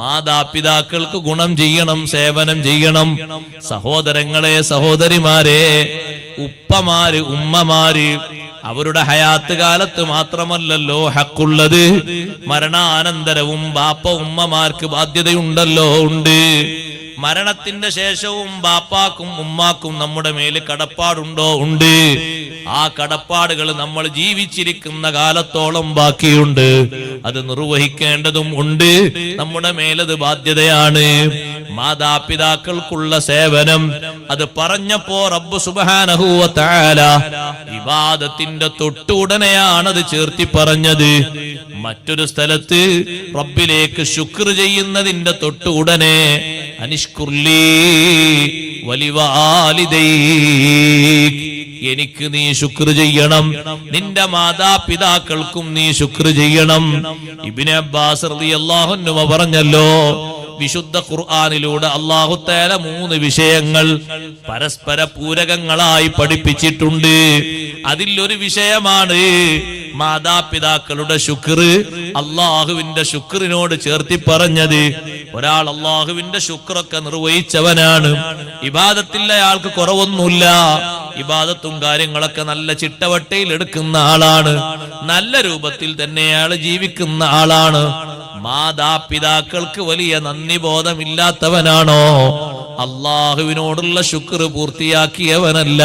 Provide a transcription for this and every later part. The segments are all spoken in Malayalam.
മാതാപിതാക്കൾക്ക് ഗുണം ചെയ്യണം സേവനം ചെയ്യണം. സഹോദരങ്ങളെ സഹോദരിമാരെ ഉപ്പമാര് ഉമ്മമാര് അവരുടെ ഹയാത്ത് കാലത്ത് മാത്രമല്ലല്ലോ ഹക്കുള്ളത്. മരണാനന്തരവും ബാപ്പ ഉമ്മമാർക്ക് ബാധ്യതയുണ്ടല്ലോ ഉണ്ട്. മരണത്തിന്റെ ശേഷവും ബാപ്പാക്കും ഉമ്മാക്കും നമ്മുടെ മേൽ കടപ്പാടുണ്ടോ? ഉണ്ട്. ആ കടപ്പാടുകൾ നമ്മൾ ജീവിച്ചിരിക്കുന്ന കാലത്തോളം ബാക്കിയുണ്ട്. അത് നിർവഹിക്കേണ്ടതും ഉണ്ട്. നമ്മുടെ മേലത് ബാധ്യതയാണ്. മാതാപിതാക്കൾക്കുള്ള സേവനം. അത് പറഞ്ഞപ്പോ റബ്ബ് സുബാനഹൂവ താല വിവാദത്തിന്റെ തൊട്ടുടനെയാണ് അത് ചേർത്തി പറഞ്ഞത്. മറ്റൊരു സ്ഥലത്ത് റബ്ബിലേക്ക് ശുക്ർ ചെയ്യുന്നതിന്റെ തൊട്ടുടനെ എനിക്ക് നീ ശുക്ർ ചെയ്യണം. നിന്റെ മാതാപിതാക്കൾക്കും നീ ശുക്ർ ചെയ്യണം. ഇബിനെ അബ്ബാസ് റളിയല്ലാഹു അൻഹു പറഞ്ഞല്ലോ വിശുദ്ധ ഖുർആാനിലൂടെ അള്ളാഹുത്തേല മൂന്ന് വിഷയങ്ങൾ പരസ്പര പൂരകങ്ങളായി പഠിപ്പിച്ചിട്ടുണ്ട്. അതിൽ ഒരു വിഷയമാണ് മാതാപിതാക്കളുടെ ശുക്ർ. അള്ളാഹുവിന്റെ ശുക്രിനോട് ചേർത്തി പറഞ്ഞത് ഒരാൾ അള്ളാഹുവിന്റെ ശുക്രൊക്കെ നിർവഹിച്ചവനാണ്. ഇബാദത്തിൽ അയാൾക്ക് കുറവൊന്നുമില്ല. ഇബാദത്തും കാര്യങ്ങളൊക്കെ നല്ല ചിട്ടവട്ടയിൽ എടുക്കുന്ന ആളാണ്. നല്ല രൂപത്തിൽ തന്നെ അയാൾ ജീവിക്കുന്ന ആളാണ്. മാതാപിതാക്കൾക്ക് വലിയ നന്ദി ബോധമില്ലാത്തവനാണോ? അള്ളാഹുവിനോടുള്ള ശുക്ർ പൂർത്തിയാക്കിയവനല്ല.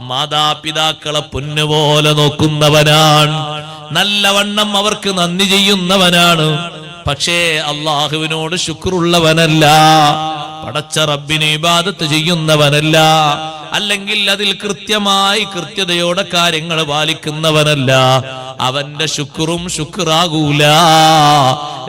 മാതാപിതാക്കളെ പൊന്നുപോലെ നോക്കുന്നവനാണ്. നല്ലവണ്ണം അവർക്ക് നന്ദി ചെയ്യുന്നവനാണ്. പക്ഷേ അള്ളാഹുവിനോട് ശുക്രുള്ളവനല്ല. പടച്ച റബ്ബിനെ ഇബാദത്ത് ചെയ്യുന്നവനല്ല. അല്ലെങ്കിൽ അതിൽ കൃത്യമായി കൃത്യതയോടെ കാര്യങ്ങൾ പാലിക്കുന്നവനല്ല. അവന്റെ ശുക്രും ശുക്രാകൂല.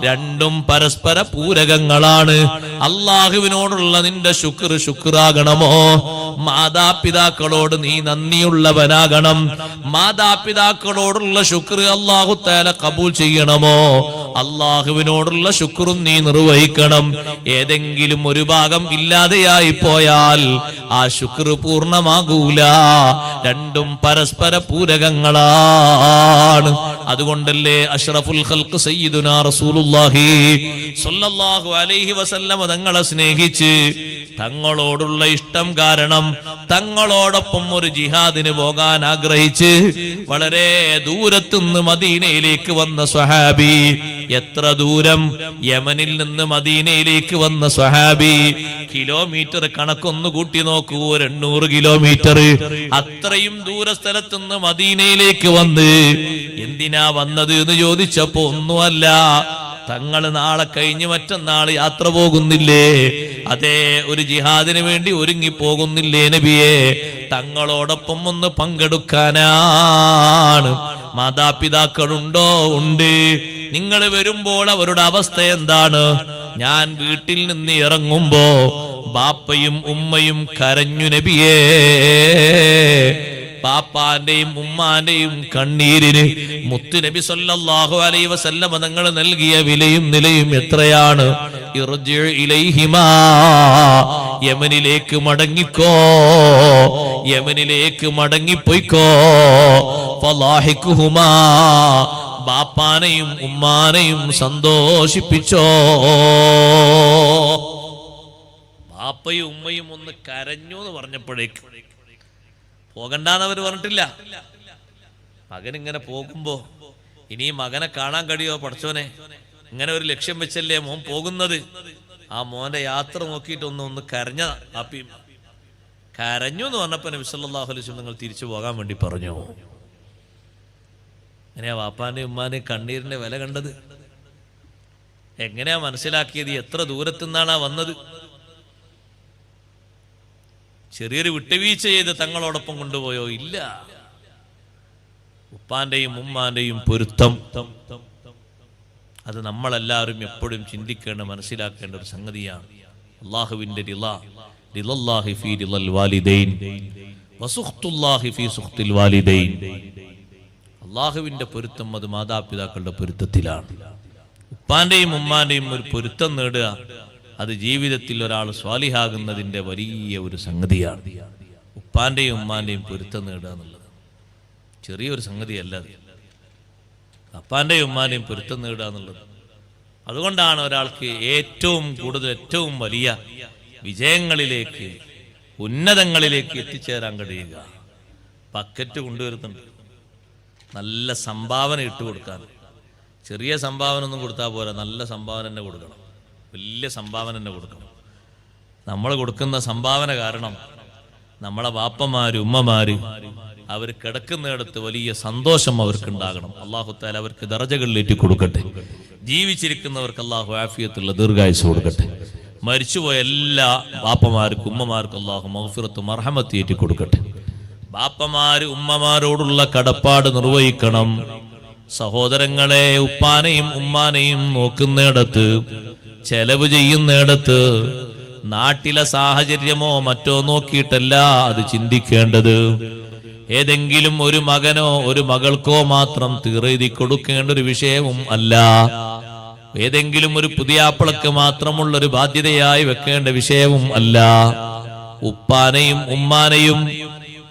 രണ്ടും പരസ്പര പൂരകങ്ങളാണ്. അള്ളാഹുവിനോടുള്ള നിന്റെ ശുക്ർ ശുക്രാകണമോ? മാതാപിതാക്കളോട് നീ നന്ദിയുള്ളവനാകണം. മാതാപിതാക്കളോടുള്ള ശുക്ർ അള്ളാഹു താല കബൂൽ ചെയ്യണമോ? അള്ളാഹുവിനോടുള്ള ശുക്രും നീ നിർവഹിക്കണം. ഏതെങ്കിലും ഒരു ഭാഗം ഇല്ലാതെയായി പോയാൽ ആ ശുക്ർ പൂർണമാകൂല. രണ്ടും പരസ്പര പൂരകങ്ങളാണ്. അതുകൊണ്ടല്ലേ അഷ്റഫുൽ ഖൽഖ് സയ്യിദുനാ റസൂലുള്ളാഹി സ്വല്ലല്ലാഹു അലൈഹി വസല്ലമ തങ്ങളെ സ്നേഹിച്ച് തങ്ങളോടുള്ള ഇഷ്ടം കാരണം തങ്ങളോടൊപ്പം ഒരു ജിഹാദിന് പോകാൻ ആഗ്രഹിച്ച് വളരെ ദൂരത്തുനിന്ന് മദീനയിലേക്ക് വന്ന സ്വഹാബി എത്ര ദൂരം യമനിൽ നിന്ന് മദീനയിലേക്ക് വന്ന സ്വഹാബി കിലോമീറ്റർ കണക്കൊന്ന് കൂട്ടി നോക്കൂ എണ്ണൂറ് കിലോമീറ്റർ. അത്രയും ദൂര സ്ഥലത്തുനിന്ന് മദീനയിലേക്ക് വന്ന് എന്തിനാ വന്നത് എന്ന് ചോദിച്ചപ്പോ ഒന്നുമല്ല. തങ്ങൾ നാളെ കഴിഞ്ഞ് മറ്റന്നാൾ യാത്ര പോകുന്നില്ലേ? അതേ ഒരു ജിഹാദിന് വേണ്ടി ഒരുങ്ങി പോകുന്നില്ലേ നബിയെ? തങ്ങളോടൊപ്പം ഒന്ന് പങ്കെടുക്കാനാണ്. മാതാപിതാക്കളുണ്ടോ? ഉണ്ട്. നിങ്ങൾ വരുമ്പോൾ അവരുടെ അവസ്ഥ എന്താണ്? ഞാൻ വീട്ടിൽ നിന്ന് ഇറങ്ങുമ്പോ ബാപ്പയും ഉമ്മയും കരഞ്ഞു നബിയേ. പാപ്പാന്റെയും ഉമ്മാന്റെയും കണ്ണീരിന് മുത്തുനബി സല്ലാഹു അലൈ വസല്ലമ തങ്ങൾ നൽകിയ വിലയും നിലയും എത്രയാണ്? യമനിലേക്ക് മടങ്ങിക്കോ. യമനിലേക്ക് മടങ്ങിപ്പോയിക്കോ. ഫലാഹിക്കുഹുമാ ബാപ്പാനെയും ഉമ്മാനെയും സന്തോഷിപ്പിച്ചോ. ബാപ്പയും ഉമ്മയും ഒന്ന് കരഞ്ഞു എന്ന് പറഞ്ഞപ്പോഴേക്ക് പോകണ്ടെന്നവർ പറഞ്ഞിട്ടില്ല. മകൻ ഇങ്ങനെ പോകുമ്പോ ഇനി മകനെ കാണാൻ കഴിയോ പഠിച്ചോനെ ഇങ്ങനെ ഒരു ലക്ഷ്യം വെച്ചല്ലേ മോൻ പോകുന്നത്? ആ മോന്റെ യാത്ര നോക്കിയിട്ട് ഒന്ന് കരഞ്ഞ ആപ്പി കരഞ്ഞു എന്ന് പറഞ്ഞപ്പോ നബി സല്ലല്ലാഹു അലൈഹി നിങ്ങൾ തിരിച്ചു പോകാൻ വേണ്ടി പറഞ്ഞു. അങ്ങനെയാ വാപ്പാന്റെയും ഉമ്മാന്റെ കണ്ണീരിന്റെ വില കണ്ടത്? എങ്ങനെയാ മനസ്സിലാക്കിയത്? എത്ര ദൂരത്തുനിന്നാണ് ആ വന്നത്? ചെറിയൊരു വിട്ടുവീഴ്ച ചെയ്ത് തങ്ങളോടൊപ്പം കൊണ്ടുപോയോ? ഇല്ല. ഉപ്പാന്റെയും ഉമ്മാന്റെയും പൊരുത്തം. അത് നമ്മളെല്ലാവരും എപ്പോഴും ചിന്തിക്കേണ്ട മനസ്സിലാക്കേണ്ട ഒരു സംഗതിയാണ്. അള്ളാഹുവിന്റെ റിളൽ വാലിദൈൻ. സുഖ്തിൽ വാലിദൈൻ. അള്ളാഹുവിന്റെ പൊരുത്തം അത് മാതാപിതാക്കളുടെ പൊരുത്തത്തിലാണ്. ഉപ്പാന്റെയും ഉമ്മാന്റെയും ഒരു പൊരുത്തം നേടുക അത് ജീവിതത്തിൽ ഒരാൾ സ്വാലിഹാകുന്നതിന്റെ വലിയ ഒരു സംഗതിയാണ്. ഉപ്പാന്റെയും ഉമ്മാന്റെയും പൊരുത്തം നേടുക എന്നുള്ളത്. ചെറിയൊരു സംഗതിയല്ല അത്. അപ്പാന്റെയും ഉമ്മാന്റെയും പൊരുത്തം നേടുക എന്നുള്ളത്. അതുകൊണ്ടാണ് ഒരാൾക്ക് ഏറ്റവും കൂടുതൽ ഏറ്റവും വലിയ വിജയങ്ങളിലേക്ക് ഉന്നതങ്ങളിലേക്ക് എത്തിച്ചേരാൻ കഴിയുക. പക്കറ്റ് കൊണ്ടുവരുന്നുണ്ട്. നല്ല സംഭാവന ഇട്ട് കൊടുക്കാൻ ചെറിയ സംഭാവന ഒന്നും കൊടുത്താൽ പോരാ നല്ല സംഭാവന തന്നെ കൊടുക്കണം. വലിയ സംഭാവന തന്നെ കൊടുക്കണം. നമ്മൾ കൊടുക്കുന്ന സംഭാവന കാരണം നമ്മളെ വാപ്പന്മാര് ഉമ്മമാര് അവർ കിടക്കുന്നിടത്ത് വലിയ സന്തോഷം അവർക്ക് ഉണ്ടാകണം അള്ളാഹു താല അവർക്ക് ദറജകളിലേറ്റി കൊടുക്കട്ടെ. ജീവിച്ചിരിക്കുന്നവർക്ക് അള്ളാഹു ആഫിയത്തുള്ള ദീർഘായുസ് കൊടുക്കട്ടെ. മരിച്ചുപോയ എല്ലാ ബാപ്പമാർക്കും ഉമ്മമാർക്കും അള്ളാഹു മഹഫിറത്തും അർഹമത്തിയേറ്റി കൊടുക്കട്ടെ. ബാപ്പമാര് ഉമ്മമാരോടുള്ള കടപ്പാട് നിർവഹിക്കണം. സഹോദരങ്ങളെ ഉപ്പാനെയും ഉമ്മാനെയും നോക്കുന്നിടത്ത് ചെലവ് ചെയ്യുന്നിടത്ത് നാട്ടിലെ സാഹചര്യമോ മറ്റോ നോക്കിയിട്ടല്ല അത് ചിന്തിക്കേണ്ടത്. ഏതെങ്കിലും ഒരു മകനോ ഒരു മകൾക്കോ മാത്രം തീറെഴുതി കൊടുക്കേണ്ട ഒരു വിഷയവും അല്ല. ഏതെങ്കിലും ഒരു പുതിയ ആപ്പിളക്ക് മാത്രമുള്ള ഒരു ബാധ്യതയായി വെക്കേണ്ട വിഷയവും അല്ല. ഉപ്പാനയും ഉമ്മാനയും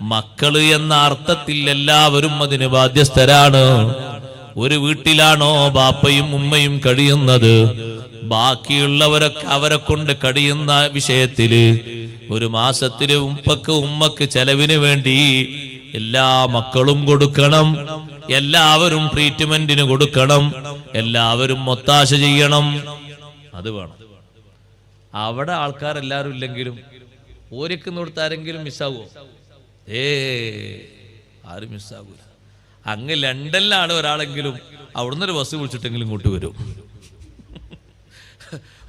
മക്കൾ എന്ന അർത്ഥത്തിൽ എല്ലാവരും അതിന് ബാധ്യസ്ഥരാണ്. ഒരു വീട്ടിലാണോ ബാപ്പയും ഉമ്മയും കഴിയുന്നത്? ബാക്കിയുള്ളവരൊക്കെ അവരെ കൊണ്ട് കഴിയുന്ന വിഷയത്തിൽ ഒരു മാസത്തിൽ ഉപ്പക്ക് ഉമ്മക്ക് ചെലവിന് വേണ്ടി എല്ലാ മക്കളും കൊടുക്കണം എല്ലാവരും ട്രീറ്റ്മെന്റിന് കൊടുക്കണം എല്ലാവരും ഒത്താശ ചെയ്യണം. അത് വേണം. അവിടെ ആൾക്കാരെല്ലാരും ഇല്ലെങ്കിലും ഓരിക്കുന്ന കൊടുത്ത് ആരെങ്കിലും മിസ്സാവോ? ഏ ആരും മിസ്സാകൂല അങ്ങ് ലണ്ടനിലാണ് ഒരാളെങ്കിലും അവിടുന്ന് ഒരു ബസ് വിളിച്ചിട്ടെങ്കിലും ഇങ്ങോട്ട് വരും.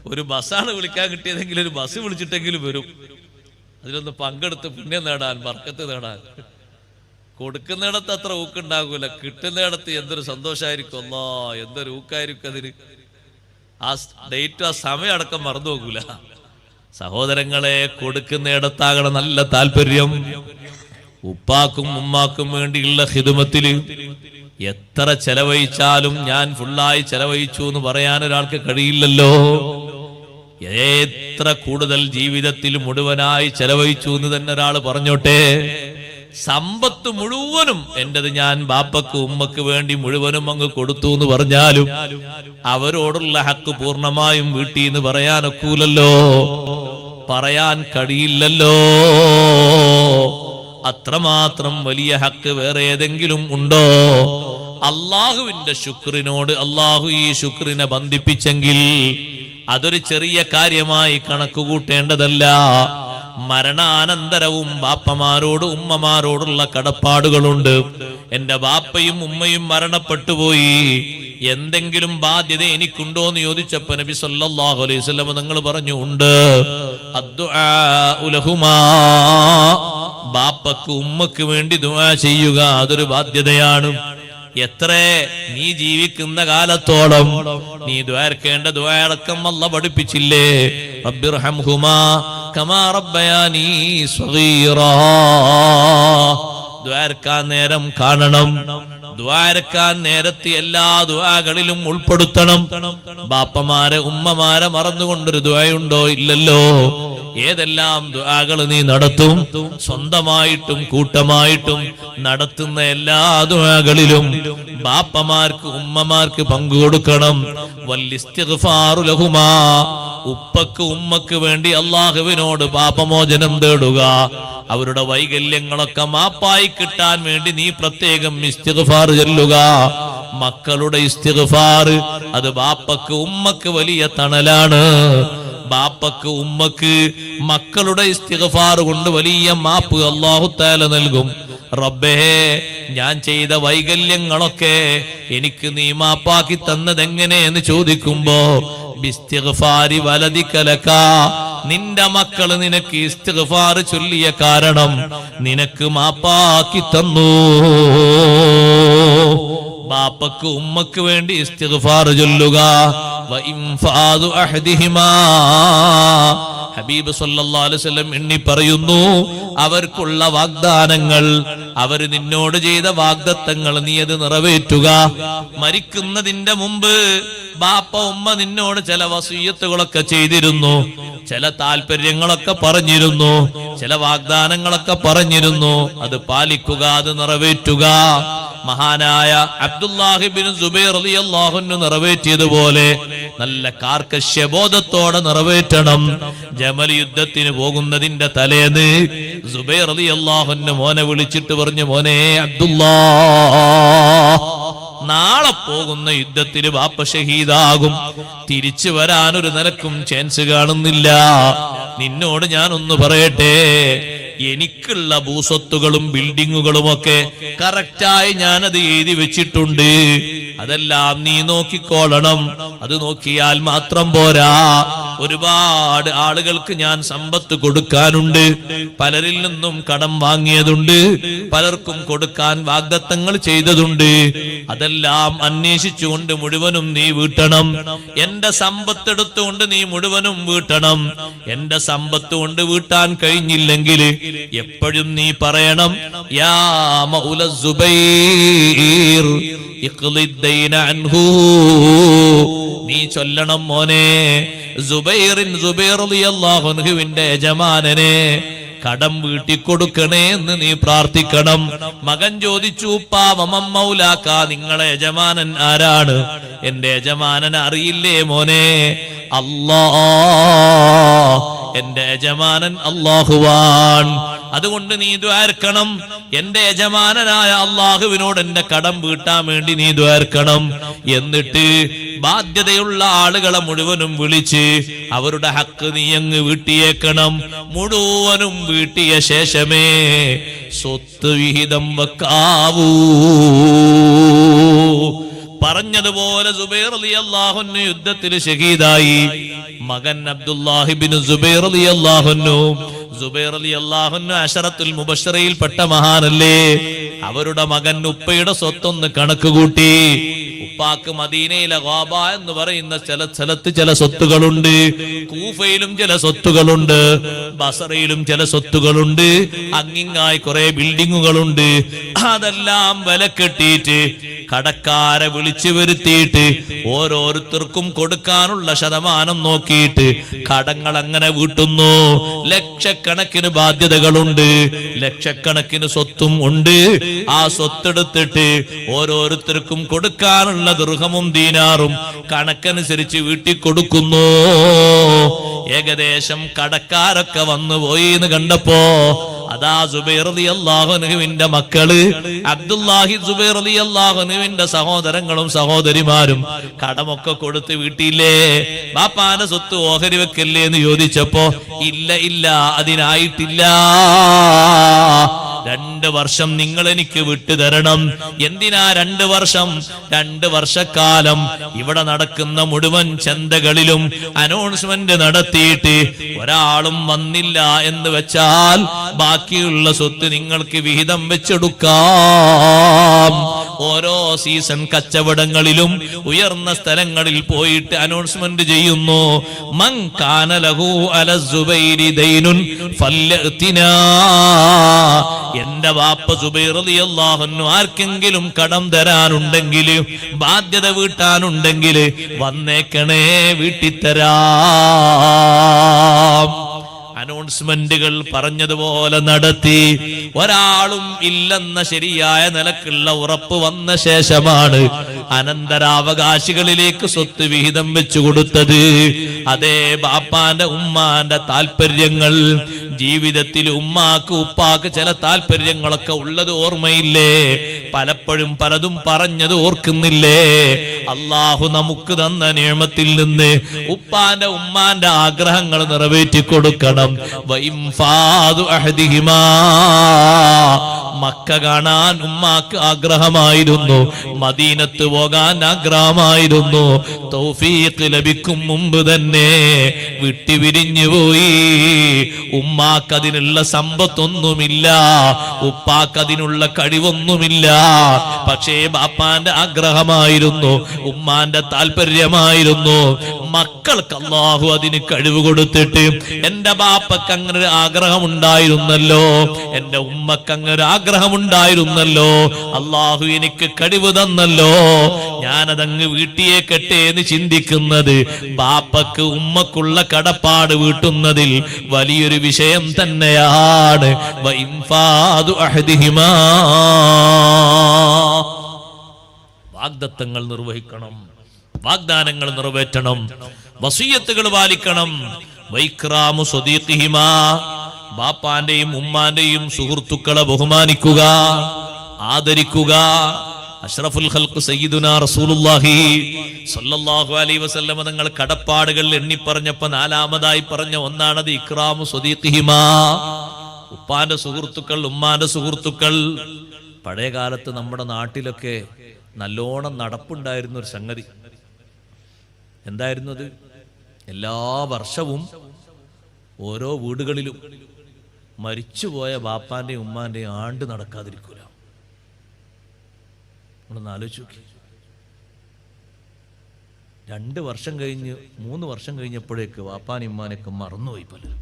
ഒരു ബസ്സാണ് വിളിക്കാൻ കിട്ടിയതെങ്കിൽ ഒരു ബസ് വിളിച്ചിട്ടെങ്കിലും വരും. അതിലൊന്ന് പങ്കെടുത്ത് പുണ്യം നേടാൻ വർക്കത്ത് നേടാൻ. കൊടുക്കുന്നിടത്ത് അത്ര ഊക്കുണ്ടാകൂല. കിട്ടുന്നിടത്ത് എന്തൊരു സന്തോഷമായിരിക്കും അല്ലോ എന്തൊരു ഊക്കായിരിക്കും അതിന്. ആ ഡേറ്റ് ആ സമയം അടക്കം മറന്നു പോകൂല. സഹോദരങ്ങളെ കൊടുക്കുന്നിടത്താകണം നല്ല താല്പര്യം. ഉപ്പാക്കും ഉമ്മാക്കും വേണ്ടിയുള്ള ഹിതുമത്തിൽ എത്ര ചെലവഴിച്ചാലും ഞാൻ ഫുള്ളായി ചെലവഴിച്ചു എന്ന് പറയാൻ ഒരാൾക്ക് കഴിയില്ലല്ലോ. എത്ര കൂടുതൽ ജീവിതത്തിൽ മുഴുവനായി ചെലവഴിച്ചു എന്ന് തന്നെ ഒരാൾ പറഞ്ഞോട്ടെ? സമ്പത്ത് മുഴുവനും എന്റേത് ഞാൻ ബാപ്പക്ക് ഉമ്മക്ക് വേണ്ടി മുഴുവനും അങ്ങ് കൊടുത്തു എന്ന് പറഞ്ഞാലും അവരോടുള്ള ഹക്ക് പൂർണമായും വീട്ടി എന്ന് പറയാനൊക്കൂലല്ലോ പറയാൻ കഴിയില്ലല്ലോ. അത്രമാത്രം വലിയ ഹക്ക് വേറെ ഏതെങ്കിലും ഉണ്ടോ? അള്ളാഹുവിന്റെ ശുക്രിനോട് അള്ളാഹു ഈ ശുക്രിനെ ബന്ധിപ്പിച്ചെങ്കിൽ അതൊരു ചെറിയ കാര്യമായി കണക്കുകൂട്ടേണ്ടതല്ല. മരണാനന്തരവും ബാപ്പമാരോട് ഉമ്മമാരോടുള്ള കടപ്പാടുകളുണ്ട്. എന്റെ ബാപ്പയും ഉമ്മയും മരണപ്പെട്ടുപോയി എന്തെങ്കിലും ബാധ്യത എനിക്കുണ്ടോ എന്ന് ചോദിച്ചപ്പോ നബി സല്ലല്ലാഹു അലൈഹി വസല്ലം നിങ്ങൾ പറഞ്ഞു ഉണ്ട്. ബാപ്പക്ക് ഉമ്മക്ക് വേണ്ടി ദുആ ചെയ്യുക അതൊരു ബാധ്യതയാണ്. എത്ര നീ ജീവിക്കുന്ന കാലത്തോളം നീ ദ്വാരക്കേണ്ട ദ്വാരക്കം അല്ല പഠിപ്പിച്ചില്ലേ? ദ്വാരക്കാൻ നേരം കാണണം. ദ്വാരക്കാൻ നേരത്തെ എല്ലാ ദ്വാകളിലും ഉൾപ്പെടുത്തണം. ബാപ്പമാരെ ഉമ്മമാരെ മറന്നുകൊണ്ടൊരു ദ്വായുണ്ടോ ഇല്ലല്ലോ. ഏതെല്ലാം ദ്വാകൾ നീ നടത്തും? സ്വന്തമായിട്ടും കൂട്ടമായിട്ടും നടത്തുന്ന എല്ലാ ദ്വാകളിലും ബാപ്പമാർക്ക് ഉമ്മമാർക്ക് പങ്കുകൊടുക്കണം വല്ലിസ്തിഗ്ഫാറു ലഹുമാ. ഉപ്പക്ക് ഉമ്മക്ക് വേണ്ടി അള്ളാഹുവിനോട് പാപമോചനം തേടുക. അവരുടെ വൈകല്യങ്ങളൊക്കെ മാപ്പായി കിട്ടാൻ വേണ്ടി നീ പ്രത്യേകം ഇസ്തിഗ്ഫാർ ചൊല്ലുക. മക്കളുടെ ഇസ്തിഗ്ഫാർ അത് ബാപ്പക്ക് ഉമ്മക്ക് വലിയ തണലാണ്. ബാപ്പക്ക് ഉമ്മക്ക് മക്കളുടെ ഇസ്തിഗ്ഫാർ കൊണ്ട് വലിയ മാപ്പ് അള്ളാഹു താല നൽകും. റബ്ബേ ഞാൻ ചെയ്ത വൈകല്യങ്ങളൊക്കെ എനിക്ക് നീ മാപ്പാക്കി തന്നതെങ്ങനെ എന്ന് ചോദിക്കുമ്പോ ബിസ്തിഗ്ഫാരി വലതിക്കലക്ക നിന്റെ മക്കൾ നിനക്ക് ഇസ്തിഗ്ഫാർ ചൊല്ലിയ കാരണം നിനക്ക് മാപ്പാക്കി തന്നു. ബാപ്പക്ക് ഉമ്മക്ക് വേണ്ടി ഇസ്തിഗ്ഫാർ ചൊല്ലുക. വ അഹദിഹിമാ. ഹബീബ് സല്ലാസ്ലം എണ്ണി പറയുന്നു അവർക്കുള്ള വാഗ്ദാനങ്ങൾ അവർ നിന്നോട് ചെയ്ത വാഗ്ദത്തങ്ങൾ നീ അത് നിറവേറ്റുക. മരിക്കുന്നതിന്റെ മുമ്പ് ബാപ്പ ഉമ്മ നിന്നോട് ചില വസീയത്തുകളൊക്കെ ചെയ്തിരുന്നു ചില താല്പര്യങ്ങളൊക്കെ പറഞ്ഞിരുന്നു ചില വാഗ്ദാനങ്ങളൊക്കെ പറഞ്ഞിരുന്നു. അത് പാലിക്കുക അത് നിറവേറ്റുക. മഹാനായ അബ്ദുല്ലാഹിബിൻ സുബൈർ റളിയല്ലാഹുവിന് നിറവേറ്റിയതുപോലെ നല്ല കാർക്കശ്യബോധത്തോടെ നിറവേറ്റണം. ജമൽ യുദ്ധത്തിന് പോകുന്നതിന്റെ തലേന്ന് സുബൈർ അള്ളാഹുന്റെ മോനെ വിളിച്ചിട്ട് പറഞ്ഞു മോനെ അബ്ദുല്ലാ നാളെ പോകുന്ന യുദ്ധത്തിൽ ബാപ്പ ഷഹീദാകും. തിരിച്ചു വരാനൊരു നിലക്കും ചാൻസ് കാണുന്നില്ല. നിന്നോട് ഞാനൊന്ന് പറയട്ടെ. എനിക്കുള്ള ഭൂസ്വത്തുകളും ബിൽഡിങ്ങുകളും ഒക്കെ കറക്റ്റായി ഞാനത് എഴുതി വെച്ചിട്ടുണ്ട്. അതെല്ലാം നീ നോക്കിക്കോളണം അത് നോക്കിയാൽ മാത്രം പോരാ. ഒരുപാട് ആളുകൾക്ക് ഞാൻ സമ്പത്ത് കൊടുക്കാനുണ്ട്. പലരിൽ നിന്നും കടം വാങ്ങിയതുണ്ട്. പലർക്കും കൊടുക്കാൻ വാഗ്ദത്തങ്ങൾ ചെയ്തതുണ്ട്. അതെല്ലാം അന്വേഷിച്ചുകൊണ്ട് മുഴുവനും നീ വീട്ടണം. എന്റെ സമ്പത്ത് എടുത്തുകൊണ്ട് നീ മുഴുവനും വീട്ടണം. എന്റെ സമ്പത്ത് കൊണ്ട് വീട്ടാൻ കഴിഞ്ഞില്ലെങ്കിൽ എപ്പോഴും നീ പറയണം യാ നീ ചൊല്ലണം മോനെ. റളിയല്ലാഹു അൻഹുവിന്റെ യജമാനനെ. കടം വീട്ടി കൊടുക്കണേ എന്ന് നീ പ്രാർത്ഥിക്കണം. മകൻ ചോദിച്ചു പാവമം മൗലാക്ക നിങ്ങളെ യജമാനൻ ആരാണ്? എന്റെ യജമാനൻ അറിയില്ലേ മോനെ? അല്ലാ എന്റെ യജമാനൻ അള്ളാഹുവാൻ അതുകൊണ്ട് നീ ദ്വാർക്കണം എന്റെ യജമാനനായ അള്ളാഹുവിനോട് എന്റെ കടം വീട്ടാൻ വേണ്ടി നീ ദ്വാർക്കണം എന്നിട്ട് ബാധ്യതയുള്ള ആളുകളെ മുഴുവനും വിളിച്ച് അവരുടെ ഹക്ക് നീ അങ്ങ് വീട്ടിയേക്കണം. മുഴുവനും വീട്ടിയ ശേഷമേ സ്വത്ത് വിഹിതം വെക്കാവൂ. പറഞ്ഞതുപോലെ സുബൈർ അലി അള്ളാഹുന്നു യുദ്ധത്തിൽ ഷഹീദായി. മകൻ അബ്ദുല്ലാഹിബിന് സുബൈർ അലി അള്ളാഹുന്നു സുബൈർ അലി അള്ളാഹുന്നു അഷറത്തുൽ മുബഷറയിൽപ്പെട്ട മഹാനല്ലേ. അവരുടെ മകൻ ഉപ്പയുടെ സ്വത്തൊന്ന് കണക്ക് കൂട്ടി. ഉപ്പാക്ക് മദീനയിലെ ഗോബ എന്ന് പറയുന്ന ചില സ്ഥലത്ത് ചില സ്വത്തുകളുണ്ട്. കൂഫയിലും ചില സ്വത്തുകളുണ്ട്. ബസറയിലും ചില സ്വത്തുകളുണ്ട്. അങ്ങിങ്ങായി കുറെ ബിൽഡിങ്ങുകളുണ്ട്. അതെല്ലാം വില കെട്ടിയിട്ട് കടക്കാരെ വിളിച്ചു വരുത്തിയിട്ട് ഓരോരുത്തർക്കും കൊടുക്കാനുള്ള ശതമാനം നോക്കിയിട്ട് കടങ്ങൾ അങ്ങനെ വീട്ടുന്നു? ലക്ഷക്കണക്കിന് ബാധ്യതകളുണ്ട്. ലക്ഷക്കണക്കിന് സ്വത്തും ഉണ്ട്. ആ സ്വത്തെടുത്തിട്ട് ഓരോരുത്തർക്കും കൊടുക്കാനുള്ള ദൃഹമും ദീനാറും കണക്കനുസരിച്ച് വീട്ടിൽ കൊടുക്കുന്നു. ഏകദേശം കടക്കാരൊക്കെ വന്നു പോയി എന്ന് കണ്ടപ്പോ അതാ സുബൈർ അലി അള്ളാഹുനുവിന്റെ മക്കൾ അബ്ദുല്ലാഹി സുബൈർ അലി അള്ളാഹുനുവിന്റെ സഹോദരങ്ങളും സഹോദരിമാരും കടമൊക്കെ കൊടുത്ത് വീട്ടിയില്ലേ ബാപ്പാന്റെ സ്വത്ത് ഓഹരി വെക്കല്ലേ എന്ന് ചോദിച്ചപ്പോ ഇല്ല ഇല്ല അതിനായിട്ടില്ല. രണ്ട് വർഷം നിങ്ങൾ എനിക്ക് വിട്ടുതരണം. എന്തിനാ രണ്ട് വർഷം? രണ്ട് വർഷക്കാലം ഇവിടെ നടക്കുന്ന മുഴുവൻ ചന്തകളിലും അനൗൺസ്മെന്റ് നടത്തിയിട്ട് ഒരാളും വന്നില്ല എന്ന് വെച്ചാൽ ബാക്കിയുള്ള സ്വത്ത് നിങ്ങൾക്ക് വിഹിതം വെച്ചെടുക്കാം. ഓരോ സീസൺ കച്ചവടങ്ങളിലും ഉയർന്ന സ്ഥലങ്ങളിൽ പോയിട്ട് അനൗൺസ്മെന്റ് ചെയ്യുന്നു. എന്റെ വാപ്പ സുബൈർ റളിയല്ലാഹു ആർക്കെങ്കിലും കടം തരാനുണ്ടെങ്കിൽ ബാധ്യത വീട്ടാനുണ്ടെങ്കിൽ വന്നേക്കണേ വീട്ടിത്തരാം. അനൗൺസ്മെന്റുകൾ പറഞ്ഞതുപോലെ നടത്തി. ഒരാളും ഇല്ലെന്ന ശരിയായ നിലക്കുള്ള ഉറപ്പ് വന്ന ശേഷമാണ് അനന്തരാവകാശികളിലേക്ക് സ്വത്ത് വിഹിതം വെച്ചു കൊടുത്തത്. അതേ ബാപ്പാന്റെ ഉമ്മാന്റെ താല്പര്യങ്ങൾ ജീവിതത്തിൽ ഉമ്മാക്ക് ഉപ്പാക്ക് ചില താല്പര്യങ്ങളൊക്കെ ഉള്ളത് ഓർമ്മയില്ലേ? പലപ്പോഴും പലതും പറഞ്ഞത് ഓർക്കുന്നില്ലേ? അള്ളാഹു നമുക്ക് തന്ന നിയമത്തിൽ നിന്ന് ഉപ്പാന്റെ ഉമ്മാന്റെ ആഗ്രഹങ്ങൾ നിറവേറ്റി കൊടുക്കണം. മക്ക കാണാൻ ഉമ്മാക്ക് ആഗ്രഹമായിരുന്നു. മദീനത്ത് പോകാൻ ആഗ്രഹമായിരുന്നു. തൗഫീഖ് ലഭിക്കും മുമ്പ് തന്നെ വിട്ടുപിരിഞ്ഞു പോയി. ഉമ്മാക്കതിനുള്ള സമ്പത്തൊന്നുമില്ല. ഉപ്പാക്കതിനുള്ള കഴിവൊന്നുമില്ല. പക്ഷേ ബാപ്പാന്റെ ആഗ്രഹമായിരുന്നു ഉമ്മാന്റെ താല്പര്യമായിരുന്നു. മക്കൾക്ക് അള്ളാഹു അതിന് കഴിവ് കൊടുത്തിട്ട് എന്റെ ബാപ്പക്ക് അങ്ങനെ ഒരു ആഗ്രഹം ഉണ്ടായിരുന്നല്ലോ എന്റെ ഉമ്മക്ക് അങ്ങനെ ഒരു ആഗ്രഹം ഉണ്ടായിരുന്നല്ലോ അള്ളാഹു എനിക്ക് കഴിവ് തന്നല്ലോ. ഞാനതങ്ങ് വീട്ടിയെ കെട്ടെ എന്ന് ചിന്തിക്കുന്നത് ബാപ്പക്ക് ഉമ്മക്കുള്ള കടപ്പാട് വീട്ടുന്നതിൽ വലിയൊരു വിഷയം തന്നെയാണ്. വൈംഫാദു അഹദിഹിമാ. വാഗ്ദത്തങ്ങൾ നിർവഹിക്കണം വാഗ്ദാനങ്ങൾ നിറവേറ്റണം വസീയത്തുകൾ പാലിക്കണം. വൈക്രാമു സ്വദീഖിഹിമാ ബാപ്പാന്റെയും ഉമ്മാന്റെയും സുഹൃത്തുക്കളെ ബഹുമാനിക്കുക ആദരിക്കുക. അഷ്റഫുൽ ഹൽക്ക് സയ്യിദുനാ റസൂലുള്ളാഹി സ്വല്ലല്ലാഹു അലൈഹി വസല്ലമ തങ്ങൾ കടപ്പാടുകൾ എണ്ണി പറഞ്ഞപ്പോ നാലാമതായി പറഞ്ഞ ഒന്നാണത് ഇക്രാമു സദീഖിഹിമാ ഉപ്പാന്റെ സുഹൃത്തുക്കൾ ഉമ്മാന്റെ സുഹൃത്തുക്കൾ പഴയ കാലത്ത് നമ്മുടെ നാട്ടിലൊക്കെ നല്ലോണം നടപ്പുണ്ടായിരുന്ന ഒരു സംഗതി എന്തായിരുന്നത് എല്ലാ വർഷവും ഓരോ വീടുകളിലും മരിച്ചുപോയ ബാപ്പാന്റെയും ഉമ്മാന്റെയും ആണ്ട് നടക്കാതിരിക്കൂല. നമ്മളൊന്ന് നോക്കി. രണ്ട് വർഷം കഴിഞ്ഞ് മൂന്ന് വർഷം കഴിഞ്ഞപ്പോഴേക്ക് വാപ്പാനും ഉമ്മാനൊക്കെ മറന്നുപോയി പലരും.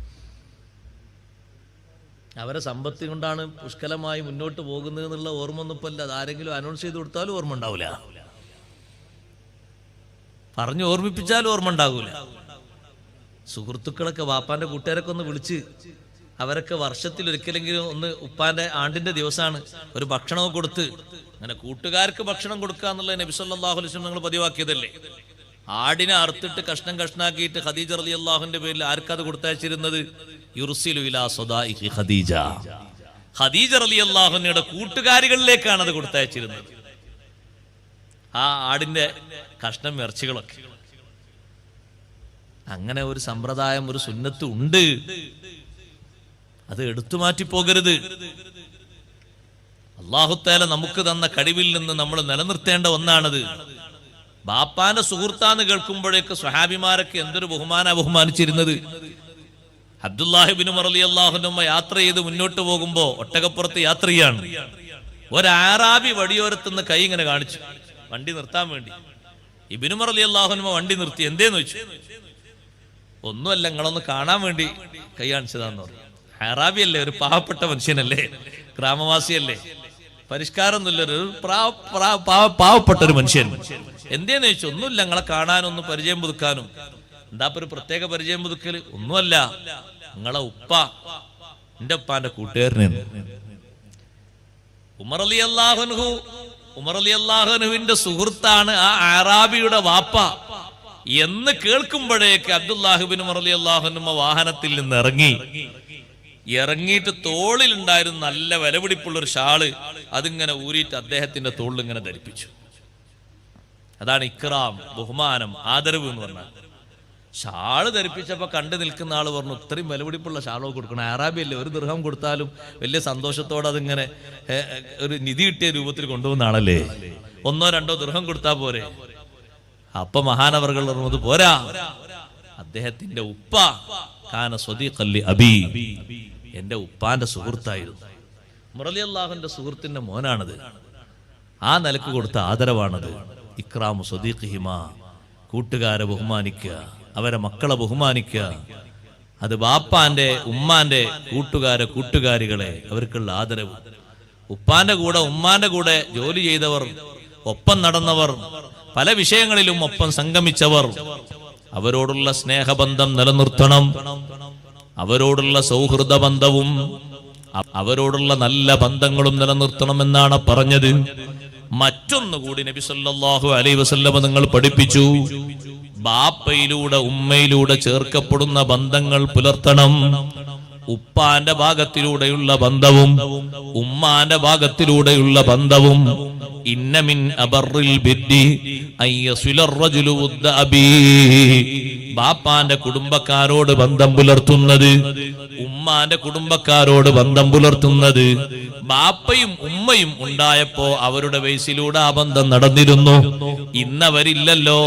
അവരെ സമ്പത്ത് കൊണ്ടാണ് പുഷ്കലമായി മുന്നോട്ട് പോകുന്നത് എന്നുള്ള ഓർമ്മ ഒന്നും ഇപ്പൊ ആരെങ്കിലും അനൗൺസ് ചെയ്ത് കൊടുത്താലും ഓർമ്മ ഉണ്ടാവില്ല പറഞ്ഞു ഓർമ്മിപ്പിച്ചാലും ഓർമ്മ ഉണ്ടാവില്ല സുഹൃത്തുക്കളൊക്കെ വാപ്പാന്റെ കൂട്ടുകാരൊക്കെ ഒന്ന് വിളിച്ച് അവരൊക്കെ വർഷത്തിൽ ഒരിക്കലെങ്കിലും ഒന്ന് ഉപ്പാന്റെ ആണ്ടിന്റെ ദിവസമാണ് ഒരു ഭക്ഷണവും കൊടുത്ത് അങ്ങനെ കൂട്ടുകാർക്ക് ഭക്ഷണം കൊടുക്കുക എന്നുള്ളത് നബി സല്ലല്ലാഹു അലൈഹി നിങ്ങൾ പതിവാക്കിയതല്ലേ? ആടിനെ അറുത്തിട്ട് കഷ്ണം കഷ്ണാക്കിയിട്ട് ഖദീജ അലി അള്ളാഹുന്റെ പേരിൽ ആർക്കത് കൊടുത്തയച്ചിരുന്നത്? ഇലാ ഖദീജ. ഖദീജ കൂട്ടുകാരികളിലേക്കാണ് അത് കൊടുത്തയച്ചിരുന്നത്. ആ ആടിന്റെ കഷ്ണം ഇറച്ചികളൊക്കെ. അങ്ങനെ ഒരു സമ്പ്രദായം ഒരു സുന്നത്ത് ഉണ്ട്. അത് എടുത്തു മാറ്റി പോകരുത്. അള്ളാഹുത്തേല നമുക്ക് തന്ന കഴിവിൽ നിന്ന് നമ്മൾ നിലനിർത്തേണ്ട ഒന്നാണത്. ബാപ്പാന്റെ സുഹൃത്താന്ന് കേൾക്കുമ്പോഴേക്ക് സ്വഹാബിമാരൊക്കെ എന്തൊരു ബഹുമാന ബഹുമാനിച്ചിരുന്നത്. അബ്ദുല്ലാഹിബിന് മറലി അള്ളാഹുനുമ്മ യാത്ര ചെയ്ത് മുന്നോട്ട് പോകുമ്പോ ഒട്ടകപ്പുറത്ത് യാത്ര ചെയ്യാണ്. ഒരാറാബി വടിയോരത്തുനിന്ന് കൈ ഇങ്ങനെ കാണിച്ചു. വണ്ടി നിർത്താൻ വേണ്ടി. ഇബിനു മറലി അള്ളാഹുനുമ്മ വണ്ടി നിർത്തി. എന്തേന്ന് വെച്ചു? ഒന്നുമല്ല നിങ്ങളൊന്ന് കാണാൻ വേണ്ടി കൈ കാണിച്ചതാന്ന് പറഞ്ഞു. ഹറാബി അല്ലേ ഒരു പാവപ്പെട്ട മനുഷ്യനല്ലേ? ഗ്രാമവാസിയല്ലേ? പരിഷ്കാരമൊന്നുമില്ല. ഒരു പാവപ്പെട്ട ഒരു മനുഷ്യൻ. എന്തേന്ന് ചോദിച്ചു ഒന്നുമില്ല നിങ്ങളെ കാണാനും ഒന്ന് പരിചയം പുതുക്കാനും. എന്താ ഒരു പ്രത്യേക പരിചയം പുതുക്കൽ? ഒന്നുമല്ല. നിങ്ങളെ ഉപ്പ എന്റെ ഉപ്പാന്റെ കൂട്ടുകാരനാണ്. ഉമർ അലി അള്ളാഹുൻഹു ഉമർ അലി അള്ളാഹുനുവിന്റെ സുഹൃത്താണ് ആ ആറാബിയുടെ വാപ്പ. എന്ന് കേൾക്കുമ്പോഴേക്ക് അബ്ദുല്ലാഹിബിൻ ഉമർ അലി അള്ളാഹുനുമ വാഹനത്തിൽ നിന്ന് ഇറങ്ങി. ഇറങ്ങിയിട്ട് തോളിലുണ്ടായിരുന്ന നല്ല വിലപിടിപ്പുള്ള ഒരു ഷാൾ അതിങ്ങനെ ഊരിയിട്ട് അദ്ദേഹത്തിന്റെ തോളിൽ ഇങ്ങനെ ധരിപ്പിച്ചു. അതാണ് ഇക്രാം ബഹുമാനം ആദരവ് എന്ന് പറഞ്ഞാൽ. ഷാൾ ധരിപ്പിച്ചപ്പോൾ കണ്ടു നിൽക്കുന്ന ആൾ പറഞ്ഞു ഇത്രയും വിലപിടിപ്പുള്ള ഷാളോ കൊടുക്കണം. അറാബിയല്ലേ ഒരു ദൃഹം കൊടുത്താലും വലിയ സന്തോഷത്തോടെ അതിങ്ങനെ ഒരു നിധി കിട്ടിയ രൂപത്തിൽ കൊണ്ടുവന്നാണല്ലേ ഒന്നോ രണ്ടോ ദൃഹം കൊടുത്താൽ പോരെ. അപ്പൊ മഹാനവർകൾ പറഞ്ഞത് പോരാ. അദ്ദേഹത്തിന്റെ ഉപ്പ കാന സ്വദീഖല്ലി അബി. എന്റെ ഉപ്പാന്റെ സുഹൃത്തായിരുന്നു. മുറലി അള്ളാഹുന്റെ സുഹൃത്തിന്റെ മോനാണത്. ആ നിലയ്ക്ക് കൊടുത്ത ആദരവാണത്. ഇക്രാമു സ്വദീഖിഹിമ. കൂട്ടുകാരെ ബഹുമാനിക്കുക. അവരെ മക്കളെ ബഹുമാനിക്കുക. അത് ബാപ്പാന്റെ ഉമ്മാന്റെ കൂട്ടുകാരെ കൂട്ടുകാരികളെ അവർക്കുള്ള ആദരവ്. ഉപ്പാന്റെ കൂടെ ഉമ്മാന്റെ കൂടെ ജോലി ചെയ്തവർ ഒപ്പം നടന്നവർ പല വിഷയങ്ങളിലും ഒപ്പം സംഗമിച്ചവർ അവരോടുള്ള സ്നേഹബന്ധം നിലനിർത്തണം. അവരോടുള്ള സൗഹൃദ ബന്ധവും അവരോടുള്ള നല്ല ബന്ധങ്ങളും നിലനിർത്തണമെന്നാണ് പറഞ്ഞത്. മറ്റൊന്നുകൂടി നബി സല്ലല്ലാഹു അലൈഹി വസല്ലമ നിങ്ങൾ പഠിപ്പിച്ചു. ബാപ്പയിലൂടെ ഉമ്മയിലൂടെ ചേർക്കപ്പെടുന്ന ബന്ധങ്ങൾ പുലർത്തണം. ഉപ്പാന്റെ ഭാഗത്തിലൂടെയുള്ള ബന്ധവും ഉമ്മാന്റെ ഭാഗത്തിലൂടെയുള്ള ബന്ധവും അബറിൽ ബാപ്പാന്റെ കുടുംബക്കാരോട് ബന്ധം പുലർത്തുന്നത് ഉമ്മാന്റെ കുടുംബക്കാരോട് ബന്ധം പുലർത്തുന്നത്. ബാപ്പയും ഉമ്മയും ഉണ്ടായപ്പോ അവരുടെ വയസ്സിലൂടെ ആ ബന്ധം നടന്നിരുന്നു. ഇന്നവരില്ലല്ലോ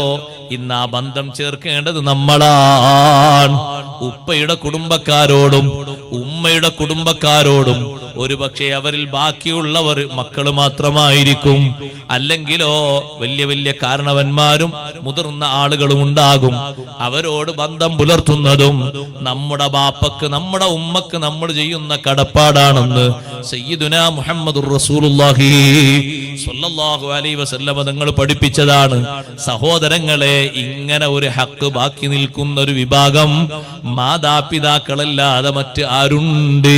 ഇന്ന് ആ ബന്ധം ചേർക്കേണ്ടത് നമ്മളാണ്. ഉപ്പയുടെ കുടുംബക്കാരോടും ഉമ്മയുടെ കുടുംബക്കാരോടും ഒരുപക്ഷെ അവരിൽ ബാക്കിയുള്ളവർ മക്കൾ മാത്രമായിരിക്കും. അല്ലെങ്കിലോ വലിയ വലിയ കാരണവന്മാരും മുതിർന്ന ആളുകളും ഉണ്ടാകും. അവരോട് ബന്ധം പുലർത്തുന്നതും നമ്മുടെ ബാപ്പക്ക് നമ്മുടെ ഉമ്മക്ക് നമ്മൾ ചെയ്യുന്ന കടപ്പാടാണെന്ന് സയ്യിദുന മുഹമ്മദ് സ്വല്ലല്ലാഹു അലൈഹി നിങ്ങൾ പഠിപ്പിച്ചതാണ്. സഹോദരങ്ങളെ ഇങ്ങനെ ഒരു ഹക്ക് ബാക്കി നിൽക്കുന്ന ഒരു വിഭാഗം മാതാപിതാക്കളല്ലാതെ മറ്റ് ആരുണ്ട്?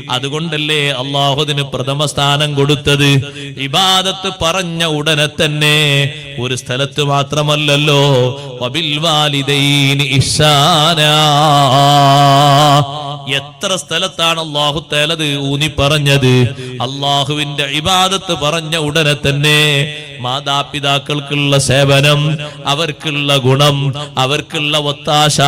അതുകൊണ്ടല്ലേ അള്ളാഹുദിന് പ്രഥമ സ്ഥാനം കൊടുത്തത്? ഇബാദത്ത് പറഞ്ഞ ഉടനെ തന്നെ ഒരു സ്ഥലത്ത് മാത്രമല്ലല്ലോ. എത്ര സ്ഥലത്താണ് അള്ളാഹു തേലത് ഊന്നി പറഞ്ഞത്? അള്ളാഹുവിന്റെ ഇബാദത്ത് പറഞ്ഞ ഉടനെ തന്നെ മാതാപിതാക്കൾക്കുള്ള സേവനം അവർക്കുള്ള ഗുണം അവർക്കുള്ള ഒത്താശ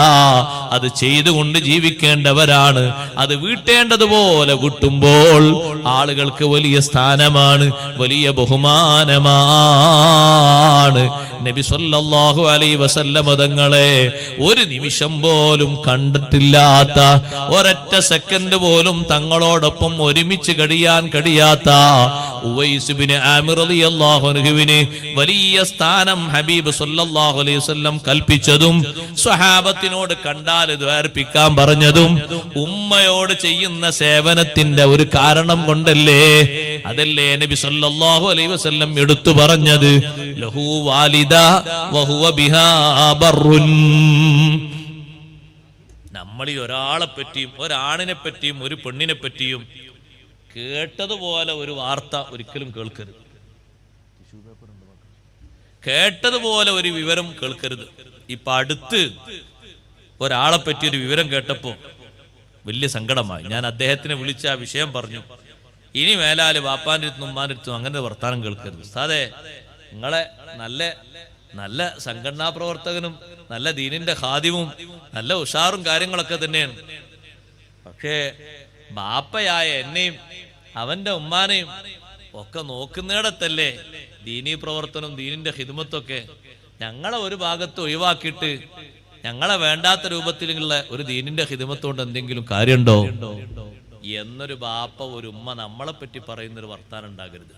അത് ചെയ്തുകൊണ്ട് ജീവിക്കേണ്ടവരാണ്. അത് വീട്ടേണ്ടതുപോലെ വിട്ടുമ്പോൾ ആളുകൾക്ക് വലിയ സ്ഥാനമാണ് വലിയ ബഹുമാനമാണ്. നബി സല്ലല്ലാഹു അലൈഹി വസല്ലമ തങ്ങളെ ഒരു നിമിഷം പോലും കണ്ടിട്ടില്ലാത്ത ഒരൊറ്റ സെക്കൻഡ് പോലും തങ്ങളോടൊപ്പം ഒരുമിച്ച് കഴിയാൻ കഴിയാത്ത ഉവൈസുബിന് ആമിർ റളിയല്ലാഹു അൻഹുവിന് വലിയ സ്ഥാനം ഹബീബ് സല്ലല്ലാഹു അലൈഹി വസല്ലം കൽപ്പിച്ചതും സ്വഹാബത്തിനോട് കണ്ടാൽ ഇത് അർപ്പിക്കാൻ പറഞ്ഞതും ഉമ്മയോട് ചെയ്യുന്ന സേവനത്തിന്റെ ഒരു കാരണം കൊണ്ടല്ലേ അതല്ലേ നബി സല്ലല്ലാഹു അലൈഹി വസല്ലം എടുത്തു പറഞ്ഞു ലഹു വാലിദ വഹുവ ബിഹാ ബറുൻ നമ്മളിൽ ഒരാളെ പറ്റിയും ഒരാണിനെ പറ്റിയും ഒരു പെണ്ണിനെ പറ്റിയും കേട്ടതുപോലെ ഒരു വാർത്ത ഒരിക്കലും കേൾക്കരുത്. കേട്ടതുപോലെ ഒരു വിവരം കേൾക്കരുത്. ഇപ്പൊ അടുത്ത് ഒരാളെ പറ്റി ഒരു വിവരം കേട്ടപ്പോ വലിയ സങ്കടമായി. ഞാൻ അദ്ദേഹത്തിനെ വിളിച്ച് ആ വിഷയം പറഞ്ഞു. ഇനി മേലാൽ വാപ്പാന്റെ അടുത്തും ഉമ്മാന്റെ അടുത്തും അങ്ങനെ വർത്താനം കേൾക്കരുത്. സാതെ നിങ്ങളെ നല്ല നല്ല സംഘടനാ പ്രവർത്തകനും നല്ല ദീനിന്റെ ഹാദിവും നല്ല ഉഷാറും കാര്യങ്ങളൊക്കെ തന്നെയാണ്. പക്ഷേ ബാപ്പയായ എന്നെയും അവന്റെ ഉമ്മാനെയും ഒക്കെ നോക്കുന്നിടത്തല്ലേ ദീനീ പ്രവർത്തനം ദീനിന്റെ ഹിതുമത്തൊക്കെ ഞങ്ങളെ ഒരു ഭാഗത്ത് ഒഴിവാക്കിയിട്ട് ഞങ്ങളെ വേണ്ടാത്ത രൂപത്തിലുള്ള ഒരു ദീനിന്റെ ഹിദ്മത്തോണ്ട് എന്തെങ്കിലും കാര്യമുണ്ടോ? എന്നൊരു ബാപ്പ ഒരു ഉമ്മ നമ്മളെ പറ്റി പറയുന്നൊരു വർത്താനം ഉണ്ടാകരുത്.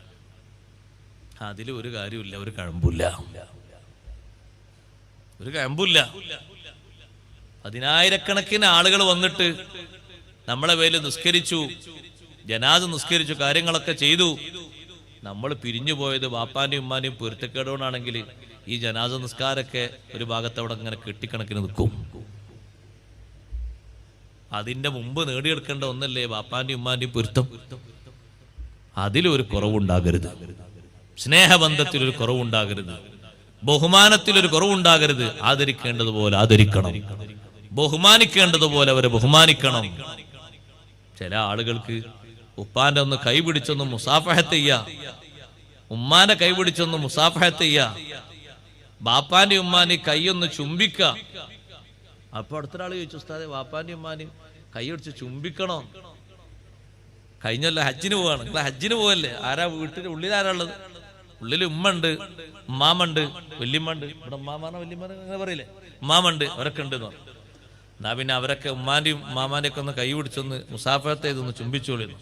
അതിൽ ഒരു കാര്യമില്ല ഒരു കഴമ്പില്ല ഒരു കഴമ്പില്ല പതിനായിരക്കണക്കിന് ആളുകൾ വന്നിട്ട് നമ്മളെ പേരിൽ നിസ്കരിച്ചു ജനാദ് നിസ്കരിച്ചു കാര്യങ്ങളൊക്കെ ചെയ്തു. നമ്മൾ പിരിഞ്ഞു പോയത് ബാപ്പാന്റെയും ഉമ്മാന്റെയും പൊരുത്തക്കേടുകൊണ്ടാണെങ്കിൽ ഈ ജനാദ നിസ്കാരമൊക്കെ ഒരു ഭാഗത്ത് അവിടെ ഇങ്ങനെ കെട്ടിക്കണക്കിന് നിൽക്കും. അതിന്റെ മുമ്പ് നേടിയെടുക്കേണ്ട ഒന്നല്ലേ ബാപ്പാന്റെയും ഉമ്മാന്റെയും പൊരുത്തം? അതിലൊരു കുറവുണ്ടാകരുത്. സ്നേഹബന്ധത്തിൽ ഒരു കുറവുണ്ടാകരുത്. ബഹുമാനത്തിൽ ഒരു കുറവുണ്ടാകരുത്. ആദരിക്കേണ്ടതുപോലെ ആദരിക്കണം. ബഹുമാനിക്കേണ്ടതുപോലെ അവരെ ബഹുമാനിക്കണം. ചില ആളുകൾക്ക് ഉപ്പാന്റെ ഒന്ന് കൈപിടിച്ചൊന്ന് മുസാഫഹത്ത് ചെയ്യ. ഉമ്മാന്റെ കൈപിടിച്ചൊന്ന് മുസാഫഹത്ത് ചെയ്യ. ബാപ്പാന്റെ ഉമ്മാനെ കൈയൊന്ന് ഒന്ന് ചുംബിക്ക അപ്പൊ അടുത്തൊരാൾ ചോദിച്ചു ഉസ്താദെ ബാപ്പാന്റെ ഉമ്മാനെയും കൈ പിടിച്ച് ചുംബിക്കണോ? കഴിഞ്ഞല്ല ഹജ്ജിന് പോവാണ്. നിങ്ങൾ ഹജ്ജിന് പോവല്ലേ? ആരാ വീട്ടിന്റെ ഉള്ളിൽ ആരാ ഉള്ളത്? ഉള്ളിൽ ഉമ്മണ്ട് ഉമ്മാമുണ്ട് വല്യമ്മണ്ട്. ഇവിടെ ഉമ്മാമാണോ വല്യമ്മ അങ്ങനെ പറയില്ലേ? ഉമ്മാമുണ്ട് അവരൊക്കെ ഉണ്ട് എന്ന് പറഞ്ഞു. എന്നാ പിന്നെ അവരൊക്കെ ഉമ്മാന്റെയും മാമാന്റെ ഒക്കെ ഒന്ന് കൈ പിടിച്ചൊന്ന് മുസാഫത്തെ ഇതൊന്ന് ചുംബിച്ചോളിരുന്നു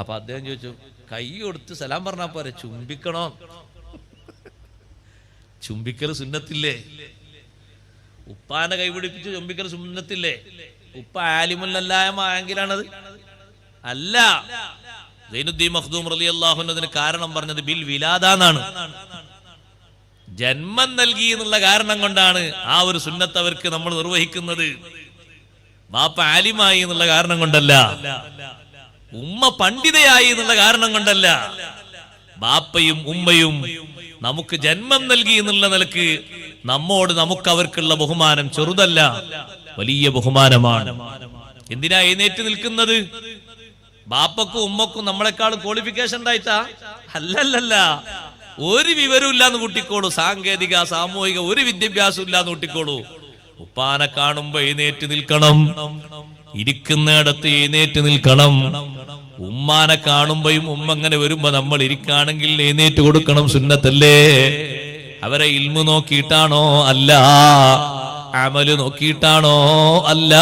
അപ്പൊ അദ്ദേഹം ചോദിച്ചു കൈ കൊടുത്ത് സലാം പറഞ്ഞാ പോരെ ചുംബിക്കണോ? ചുംബിക്കൽ സുന്നത്തില്ലേ? ഉപ്പാനെ കൈ പിടിപ്പിച്ച് ചുംബിക്കൽ സുന്നത്തില്ലേ? ഉപ്പ ആലിമുല്ലായ്മയെങ്കിലാണത് അല്ല സൈനുദ്ദീൻ മഖ്ദൂം റലി അള്ളാഹുനതിന് കാരണം പറഞ്ഞത് ബിൽ വിലാദാന്നാണ്. ജന്മം നൽകി എന്നുള്ള കാരണം കൊണ്ടാണ് ആ ഒരു സുന്നത്ത് അവർക്ക് നമ്മൾ നിർവഹിക്കുന്നത്. ബാപ്പ ആലിമായി എന്നുള്ള കാരണം കൊണ്ടല്ല. ഉമ്മ പണ്ഡിതയായി എന്നുള്ള കാരണം കൊണ്ടല്ല. ബാപ്പയും ഉമ്മയും നമുക്ക് ജന്മം നൽകി എന്നുള്ള നിലയ്ക്ക് നമ്മോട് നമുക്ക് അവർക്കുള്ള ബഹുമാനം ചെറുതല്ല വലിയ ബഹുമാനമാണ്. എന്തിനാ എഴുന്നേറ്റ് നിൽക്കുന്നത്? ബാപ്പക്കും ഉമ്മക്കും നമ്മളെക്കാളും ക്വാളിഫിക്കേഷൻ ഉണ്ടായിട്ടാ? അല്ലല്ലല്ല. ഒരു വിവരവും ഇല്ലാന്ന് കൂട്ടിക്കോളൂ. സാങ്കേതിക സാമൂഹിക ഒരു വിദ്യാഭ്യാസം ഇല്ലാന്ന് കൂട്ടിക്കോളൂ. ഉപ്പാനെ കാണുമ്പോ എഴുന്നേറ്റ് നിൽക്കണം. ഇരിക്കുന്നിടത്ത് എഴുന്നേറ്റ് നിൽക്കണം. ഉമ്മാനെ കാണുമ്പോഴും ഉമ്മ അങ്ങനെ വരുമ്പോ നമ്മൾ ഇരിക്കാണെങ്കിൽ എഴുന്നേറ്റ് കൊടുക്കണം സുന്നത്തല്ലേ? അവരെ ഇൽമു നോക്കിയിട്ടാണോ അല്ല? അമൽ നോക്കിയിട്ടാണോ അല്ല?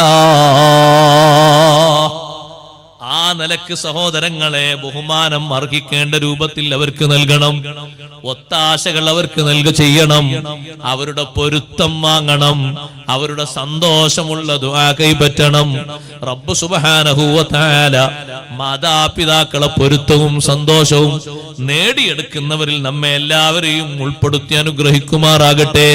നിലയ്ക്ക് സഹോദരങ്ങളെ ബഹുമാനം അർഹിക്കേണ്ട രൂപത്തിൽ അവർക്ക് നൽകണം. ഒത്താശകൾ അവർക്ക് നൽക ചെയ്യണം. അവരുടെ പൊരുത്തം വാങ്ങണം. അവരുടെ സന്തോഷമുള്ള ദുആ കൈപ്പറ്റണം റബ്ബ് സുബ്ഹാനഹുവതആല മാതാപിതാക്കളെ പൊരുത്തവും സന്തോഷവും നേടിയെടുക്കുന്നവരിൽ നമ്മെ എല്ലാവരെയും ഉൾപ്പെടുത്തി അനുഗ്രഹിക്കുമാറാകട്ടെ.